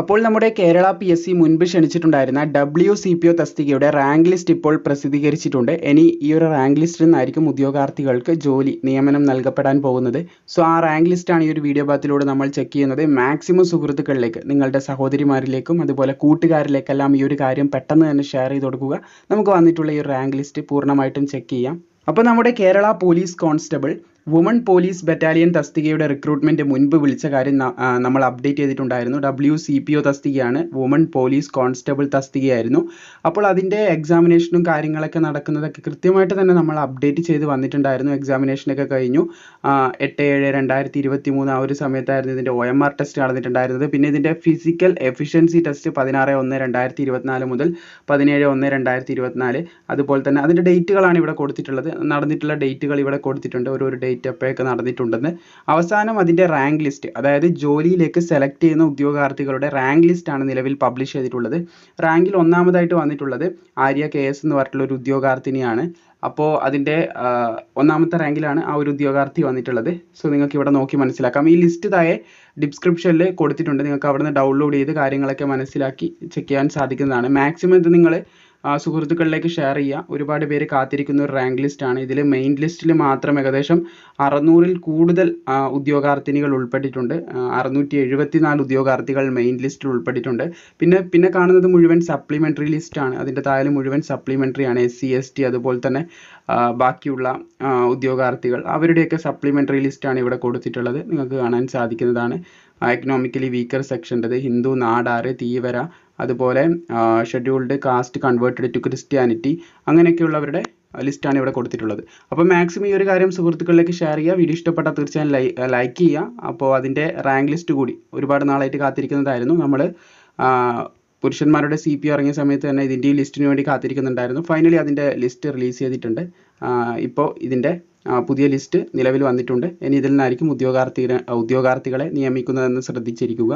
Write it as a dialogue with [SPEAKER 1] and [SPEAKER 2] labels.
[SPEAKER 1] അപ്പോൾ നമ്മുടെ Kerala P S C മുൻപ് ക്ഷണിച്ചിട്ടുണ്ടായിരുന്ന ഡബ്ല്യു സി പി ഒ തസ്തികയുടെ റാങ്ക് ലിസ്റ്റ് ഇപ്പോൾ പ്രസിദ്ധീകരിച്ചിട്ടുണ്ട്. ഇനി ഈ ഒരു റാങ്ക് ലിസ്റ്റിൽ നിന്നായിരിക്കും ഉദ്യോഗാർത്ഥികൾക്ക് ജോലി നിയമനം നൽകപ്പെടാൻ പോകുന്നത്. സോ ആ റാങ്ക് ലിസ്റ്റാണ് ഈ ഒരു വീഡിയോ ഭാഗത്തിലൂടെ നമ്മൾ ചെക്ക് ചെയ്യുന്നത്. മാക്സിമം സുഹൃത്തുക്കളിലേക്ക് നിങ്ങളുടെ സഹോദരിമാരിലേക്കും അതുപോലെ കൂട്ടുകാരിലേക്കെല്ലാം ഈ ഒരു കാര്യം പെട്ടെന്ന് തന്നെ ഷെയർ ചെയ്ത് കൊടുക്കുക. നമുക്ക് വന്നിട്ടുള്ള ഈ റാങ്ക് ലിസ്റ്റ് പൂർണമായിട്ടും ചെക്ക് ചെയ്യാം. അപ്പോൾ നമ്മുടെ Kerala police constable woman police battalion തസ്തികയുടെ recruitment മുൻപ് വിളിച്ച കാര്യം നമ്മൾ അപ്ഡേറ്റ് ചെയ്തിട്ടുണ്ടായിരുന്നു. ഡബ്ല്യു സി പി ഒ തസ്തികയാണ്. വുമൺ പോലീസ് കോൺസ്റ്റബിൾ തസ്തികയായിരുന്നു. അപ്പോൾ അതിന്റെ എക്സാമിനേഷനും കാര്യങ്ങളൊക്കെ നടക്കുന്നതൊക്കെ കൃത്യമായിട്ട് തന്നെ നമ്മൾ അപ്ഡേറ്റ് ചെയ്ത് വന്നിട്ടുണ്ടായിരുന്നു. എക്സാമിനേഷനൊക്കെ കഴിഞ്ഞു. എട്ട് ഏഴ് രണ്ടായിരത്തി ഇരുപത്തി മൂന്ന് ആ ഒരു സമയത്തായിരുന്നു ഇതിന്റെ ഒ എം ആർ ടെസ്റ്റ് നടന്നിട്ടുണ്ടായിരുന്നത്. പിന്നെ ഇതിന്റെ ഫിസിക്കൽ എഫിഷ്യൻസി ടെസ്റ്റ് പതിനാറ് ഒന്ന് രണ്ടായിരത്തി ഇരുപത്തിനാല് മുതൽ പതിനേഴ് ഒന്ന് രണ്ടായിരത്തി ഇരുപത്തിനാല് അതുപോലെ തന്നെ അതിന്റെ ഡേറ്റുകളാണ് ഇവിടെ കൊടുത്തിട്ടുള്ളത്. നടന്നിട്ടുള്ള ഡേറ്റുകൾ ഇവിടെ കൊടുത്തിട്ടുണ്ട്. ഓരോ എപ്പോഴൊക്കെ നടന്നിട്ടുണ്ടെന്ന്. അവസാനം അതിന്റെ റാങ്ക് ലിസ്റ്റ് അതായത് ജോലിയിലേക്ക് സെലക്ട് ചെയ്യുന്ന ഉദ്യോഗാർത്ഥികളുടെ റാങ്ക് ലിസ്റ്റ് ആണ് നിലവിൽ പബ്ലിഷ് ചെയ്തിട്ടുള്ളത്. റാങ്കിൽ ഒന്നാമതായിട്ട് വന്നിട്ടുള്ളത് ആര്യ കെ എസ് എന്ന് പറഞ്ഞിട്ടുള്ള ഒരു ഉദ്യോഗാർത്ഥിനിയാണ്. അപ്പോൾ അതിന്റെ ഒന്നാമത്തെ റാങ്കിലാണ് ആ ഒരു ഉദ്യോഗാർത്ഥി വന്നിട്ടുള്ളത്. സോ നിങ്ങൾക്ക് ഇവിടെ നോക്കി മനസ്സിലാക്കാം. ഈ ലിസ്റ്റ് താഴെ ഡിസ്ക്രിപ്ഷനിൽ കൊടുത്തിട്ടുണ്ട്. നിങ്ങൾക്ക് അവിടുന്ന് ഡൗൺലോഡ് ചെയ്ത് കാര്യങ്ങളൊക്കെ മനസ്സിലാക്കി ചെക്ക് ചെയ്യാൻ സാധിക്കുന്നതാണ്. മാക്സിമം ഇത് നിങ്ങൾ സുഹൃത്തുക്കളിലേക്ക് ഷെയർ ചെയ്യുക ഒരുപാട് പേര് കാത്തിരിക്കുന്ന ഒരു റാങ്ക് ലിസ്റ്റ് ആണ്. ഇതിൽ മെയിൻ ലിസ്റ്റിൽ മാത്രം ഏകദേശം അറുന്നൂറിൽ കൂടുതൽ ഉദ്യോഗാർത്ഥിനികൾ ഉൾപ്പെട്ടിട്ടുണ്ട്. അറുന്നൂറ്റി എഴുപത്തിനാല് ഉദ്യോഗാർത്ഥികൾ മെയിൻ ലിസ്റ്റിൽ ഉൾപ്പെട്ടിട്ടുണ്ട്. പിന്നെ പിന്നെ കാണുന്നത് മുഴുവൻ സപ്ലിമെന്ററി ലിസ്റ്റാണ് അതിന്റെ താഴെ മുഴുവൻ സപ്ലിമെന്ററി ആണ് എസ് സി എസ് ടി അതുപോലെ തന്നെ ബാക്കിയുള്ള ഉദ്യോഗാർത്ഥികൾ. അവരുടെയൊക്കെ സപ്ലിമെന്ററി ലിസ്റ്റാണ് ഇവിടെ കൊടുത്തിട്ടുള്ളത്. നിങ്ങൾക്ക് കാണാൻ സാധിക്കുന്നതാണ്. എക്കണോമിക്കലി വീക്കർ സെക്ഷന്റെത് ഹിന്ദു നാടാറ് തീവര അതുപോലെ scheduled caste converted to Christianity അങ്ങനെയൊക്കെയുള്ളവരുടെ ലിസ്റ്റാണ് ഇവിടെ കൊടുത്തിട്ടുള്ളത്. അപ്പോൾ മാക്സിമം ഈ ഒരു കാര്യം സുഹൃത്തുക്കളിലേക്ക് ഷെയർ ചെയ്യുക. വീഡിയോ ഇഷ്ടപ്പെട്ടാൽ തീർച്ചയായും ലൈക്ക് ചെയ്യുക. അപ്പോൾ അതിന്റെ റാങ്ക് ലിസ്റ്റ് കൂടി ഒരുപാട് നാളായിട്ട് കാത്തിരിക്കുന്നതായിരുന്നു. നമ്മൾ പുരുഷന്മാരുടെ സി പി ഇറങ്ങിയ സമയത്ത് തന്നെ ഇതിന്റെ ഈ ലിസ്റ്റിന് വേണ്ടി കാത്തിരിക്കുന്നുണ്ടായിരുന്നു. ഫൈനലി അതിന്റെ ലിസ്റ്റ് റിലീസ് ചെയ്തിട്ടുണ്ട്. ഇപ്പോൾ ഇതിന്റെ പുതിയ ലിസ്റ്റ് നിലവിൽ വന്നിട്ടുണ്ട്. ഇനി ഇതിൽ നിന്നായിരിക്കും ഉദ്യോഗാർത്ഥി ഉദ്യോഗാർത്ഥികളെ നിയമിക്കുന്നതെന്ന് ശ്രദ്ധിച്ചിരിക്കുക.